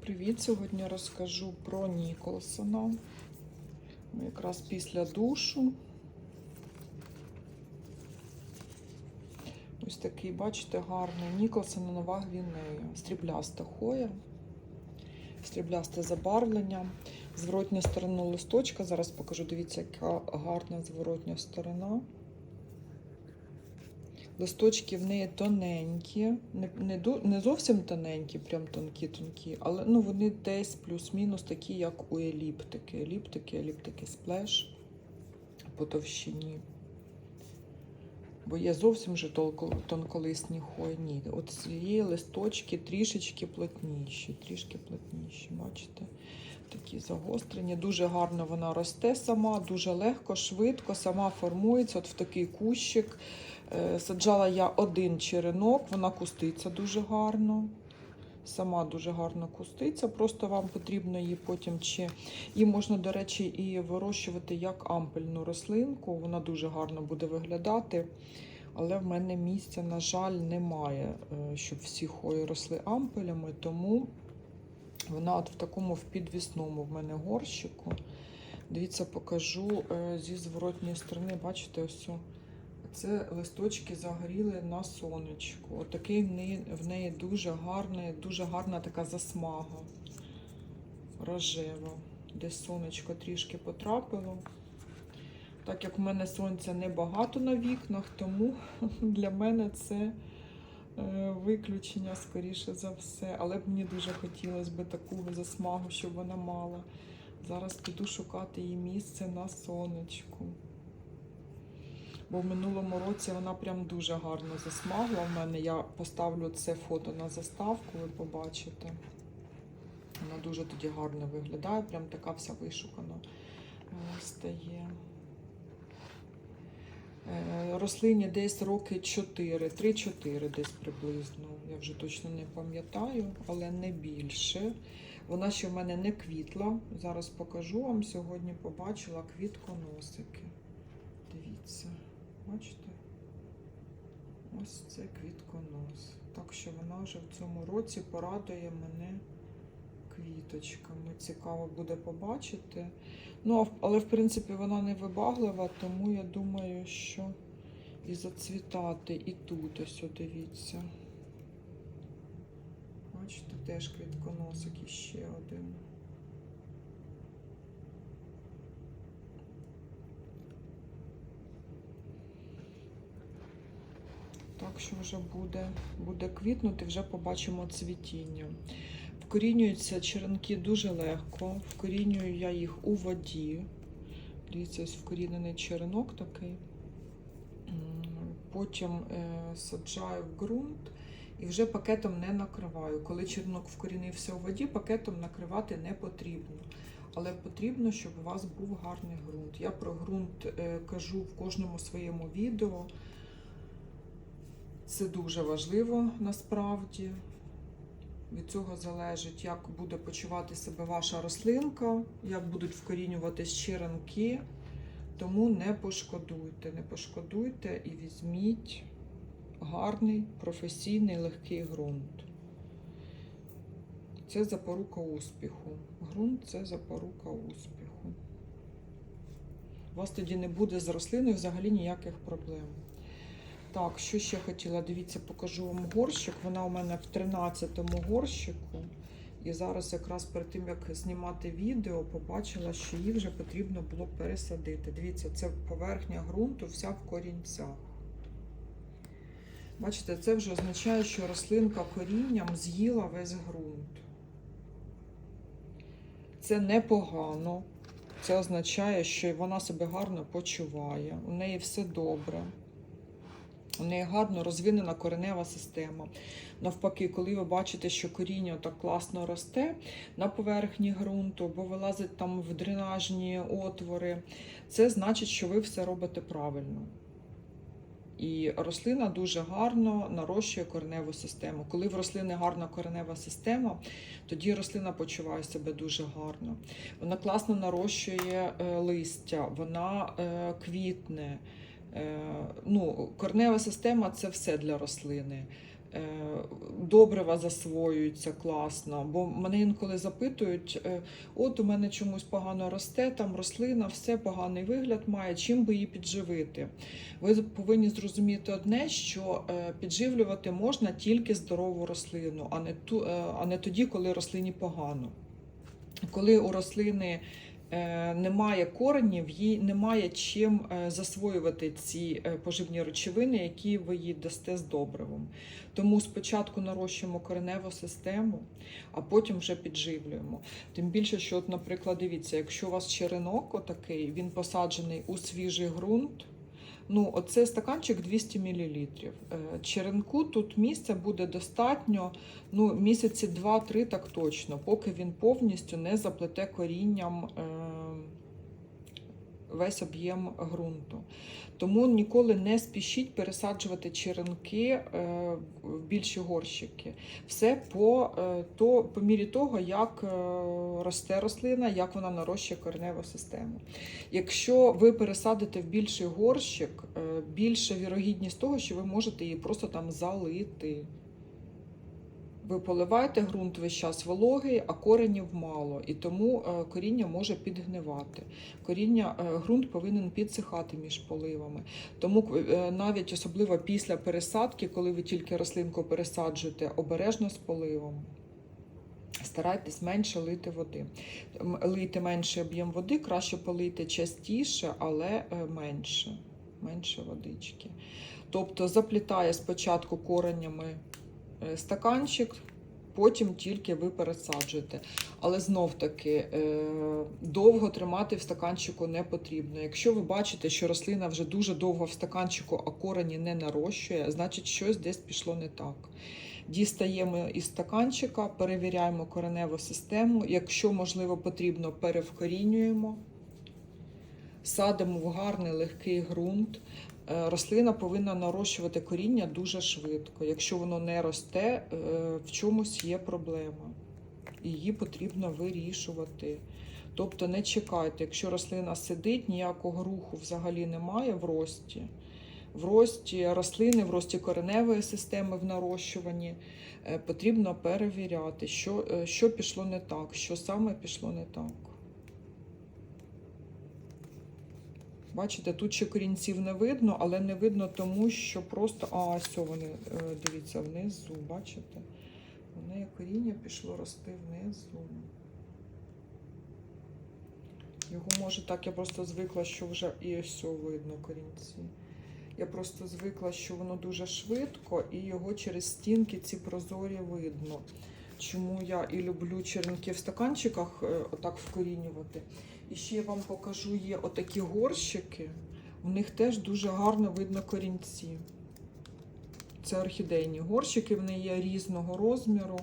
Привіт! Сьогодні розкажу про Ніколсона. Якраз після душу. Ось такий, бачите, гарний Ніколсон на нова гвінея. Стрібляста хоя, стріблясте забарвлення. Зворотня сторона листочка. Зараз покажу, дивіться, яка гарна зворотня сторона. Листочки в неї тоненькі, не, не, не зовсім тоненькі, прям тонкі-тонкі, але ну, вони десь плюс-мінус такі, як у еліптики. Еліптики, еліптики сплеш по товщині. Бо є зовсім толко- тонколисні хвойні. От цієї листочки трішечки плотніші, трішки плотніші, бачите? Такі загострені. Дуже гарно вона росте сама, дуже легко, швидко, сама формується от в такий кущик. Е, Саджала я один черенок, вона куститься дуже гарно. Сама дуже гарно куститься, просто вам потрібно її потім чи її можна, до речі, і вирощувати як ампельну рослинку. Вона дуже гарно буде виглядати. Але в мене місця, на жаль, немає, е, щоб всі хої росли ампелями, тому вона от в такому в підвісному в мене горщику. Дивіться, покажу е, зі зворотньої сторони, бачите, ось. Це листочки загоріли на сонечку. Отакий в неї, дуже гарний, дуже гарна така засмага рожева. Десь сонечко трішки потрапило. Так як в мене сонця небагато на вікнах, тому для мене це е, виключення, скоріше за все. Але б мені дуже хотілося б таку засмагу, щоб вона мала. Зараз піду шукати її місце на сонечку. Бо в минулому році вона прям дуже гарно засмагла в мене. Я поставлю це фото на заставку, ви побачите. Вона дуже тоді гарно виглядає, прям така вся вишукана е, стає. Е, Рослині десь роки 4, 3-4 десь приблизно. Я вже точно не пам'ятаю, але не більше. Вона ще в мене не квітла. Зараз покажу вам. Сьогодні побачила квітконосики. Дивіться. Бачите? Ось це квітконос. Так що вона вже в цьому році порадує мене квіточками. Цікаво буде побачити. Ну, але в принципі вона не вибаглива, тому я думаю, що і зацвітати, і тут ось дивіться. Бачите, теж квітконосик іще один. Так що вже буде, буде квітнути, вже побачимо цвітіння. Вкорінюються черенки дуже легко. Вкорінюю я їх у воді. Дивіться, ось вкорінений черенок такий. Потім е, саджаю в ґрунт і вже пакетом не накриваю. Коли черенок вкорінився у воді, пакетом накривати не потрібно. Але потрібно, щоб у вас був гарний ґрунт. Я про ґрунт е, кажу в кожному своєму відео. Це дуже важливо насправді. Від цього залежить, як буде почувати себе ваша рослинка, як будуть вкорінюватись черенки. Тому не пошкодуйте, не пошкодуйте і візьміть гарний, професійний, легкий ґрунт. Це запорука успіху. Ґрунт це запорука успіху. У вас тоді не буде з рослиною взагалі ніяких проблем. Так, що ще хотіла? Дивіться, покажу вам горщик. Вона у мене в 13-му горщику. І зараз, якраз перед тим, як знімати відео, побачила, що її вже потрібно було пересадити. Дивіться, це поверхня ґрунту, вся в корінцях. Бачите, це вже означає, що рослинка корінням з'їла весь ґрунт. Це непогано. Це означає, що вона себе гарно почуває, у неї все добре. У неї гарно розвинена коренева система. Навпаки, коли ви бачите, що коріння так класно росте на поверхні ґрунту, або вилазить там в дренажні отвори, це значить, що ви все робите правильно. І рослина дуже гарно нарощує кореневу систему. Коли в рослини гарна коренева система, тоді рослина почуває себе дуже гарно. Вона класно нарощує е, листя, вона е, квітне. Ну, корнева система це все для рослини. Е, Добрива засвоюються класно, бо мене інколи запитують: е, от у мене чомусь погано росте, там рослина, все поганий вигляд має, чим би її підживити. Ви повинні зрозуміти одне, що е, підживлювати можна тільки здорову рослину, а не, ту, а не тоді, коли рослині погано. Коли у рослини немає коренів, їй немає чим е, засвоювати ці е, поживні речовини, які ви їй дасте з добривом. Тому спочатку нарощуємо кореневу систему, а потім вже підживлюємо. Тим більше, що, от, наприклад, дивіться, якщо у вас черенок отакий, він посаджений у свіжий ґрунт. Ну, оце стаканчик 200 мл. Черенку тут місця буде достатньо ну, місяці 2-3 так точно, поки він повністю не заплете корінням е, весь об'єм ґрунту. Тому ніколи не спішіть пересаджувати черенки е, в більші горщики. Все по, е, то, по мірі того, як е, росте рослина, як вона нарощує кореневу систему. Якщо ви пересадите в більший горщик, більша вірогідність того, що ви можете її просто там залити. Ви поливаєте ґрунт весь час вологий, а коренів мало, і тому е, коріння може підгнивати. Коріння, е, ґрунт повинен підсихати між поливами. Тому е, навіть особливо після пересадки, коли ви тільки рослинку пересаджуєте, обережно з поливом. Старайтесь менше лити води. М, Лийте менший об'єм води, краще полийте частіше, але менше. Менше водички. Тобто заплітає спочатку коренями стаканчик, потім тільки ви пересаджуєте. Але знов таки е, довго тримати в стаканчику не потрібно. Якщо ви бачите, що рослина вже дуже довго в стаканчику, а корені не нарощує, значить щось десь пішло не так. Дістаємо із стаканчика, перевіряємо кореневу систему. Якщо, можливо, потрібно, перевкорінюємо, садимо в гарний легкий ґрунт. Е, Рослина повинна нарощувати коріння дуже швидко. Якщо воно не росте, е, в чомусь є проблема. Її потрібно вирішувати. Тобто не чекайте, якщо рослина сидить, ніякого руху взагалі немає в рості. В рості рослини, в рості кореневої системи в нарощуванні е, потрібно перевіряти, що, що пішло не так, що саме пішло не так. Бачите, тут ще корінців не видно, але не видно тому, що просто. А, ось вони, е, дивіться, внизу, бачите? У неї коріння пішло рости внизу. Його може так, я просто звикла, що вже і ось видно корінці. Я просто звикла, що воно дуже швидко, і його через стінки ці прозорі видно. Чому я і люблю черенки в стаканчиках е, отак вкорінювати. І ще я вам покажу, є отакі горщики. У них теж дуже гарно видно корінці. Це орхідейні горщики, вони є різного розміру,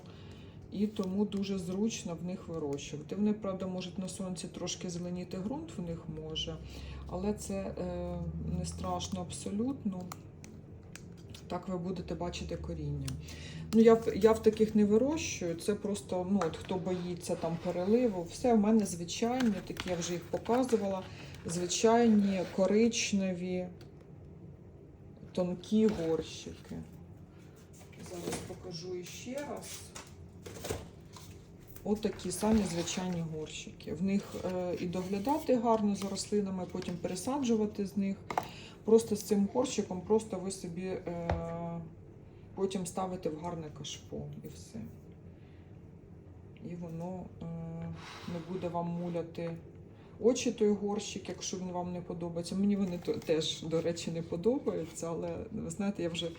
і тому дуже зручно в них вирощувати. Вони, правда, можуть на сонці трошки зеленіти ґрунт, в них може, але це е, не страшно абсолютно. Так ви будете бачити коріння. Ну, я, я в таких не вирощую, це просто ну, от, хто боїться там переливу. Все в мене звичайні, такі я вже їх показувала. Звичайні коричневі, тонкі горщики. Зараз покажу іще раз. От такі самі звичайні горщики. В них е, і доглядати гарно за рослинами, потім пересаджувати з них. Просто з цим горщиком, просто ви собі е, потім ставите в гарне кашпо і все. І воно е, не буде вам муляти очі той горщик, якщо він вам не подобається. Мені вони теж, до речі, не подобаються, але ви знаєте, я вже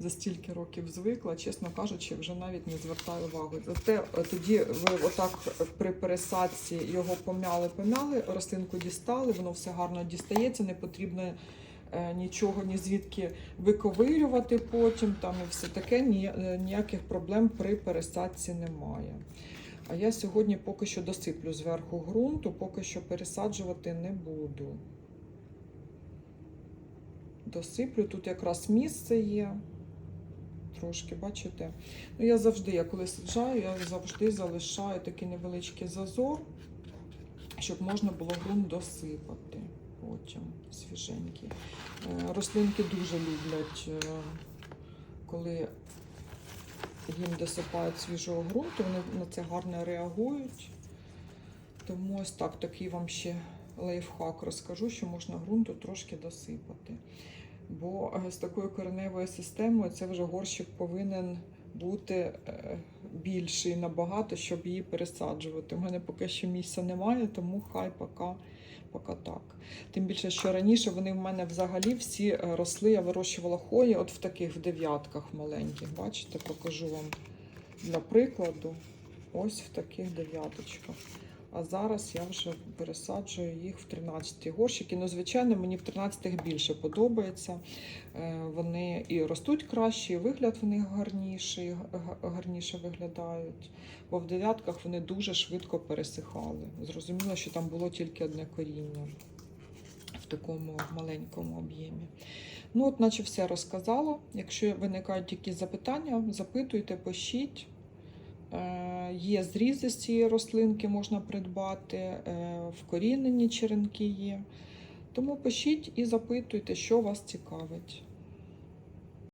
за стільки років звикла, чесно кажучи, вже навіть не звертаю увагу. Зате е, тоді ви отак при пересадці його помяли, помяли, рослинку дістали, воно все гарно дістається, не потрібно нічого ні звідки виковирювати потім там і все таке. Е, ніяких проблем при пересадці немає. А я сьогодні поки що досиплю зверху ґрунту, поки що пересаджувати не буду. Досиплю, тут якраз місце є. Трошки, бачите? Ну, я завжди, я коли саджаю, я завжди залишаю такий невеличкий зазор, щоб можна було ґрунт досипати потім свіженький. Е, Рослинки дуже люблять, е, коли їм досипають свіжого ґрунту, вони на це гарно реагують. Тому ось так, такий вам ще лайфхак розкажу, що можна ґрунту трошки досипати. Бо е, з такою кореневою системою це вже горщик повинен бути більший набагато, щоб її пересаджувати. У мене поки що місця немає, тому хай поки, поки так. Тим більше, що раніше вони в мене взагалі всі е, росли, я вирощувала хої от в таких в дев'ятках маленьких. Бачите, покажу вам для прикладу. Ось в таких дев'яточках. А зараз я вже пересаджую їх в 13 горщики. Ну, звичайно, мені в 13 більше подобається. Е, Вони і ростуть краще, і вигляд в них гарніший, гарніше виглядають. Бо в дев'ятках вони дуже швидко пересихали. Зрозуміло, що там було тільки одне коріння в такому маленькому об'ємі. Ну, от, наче все розказала. Якщо виникають якісь запитання, запитуйте, пишіть. Є зрізи з цієї рослинки, можна придбати, е, вкорінені черенки є. Тому пишіть і запитуйте, що вас цікавить.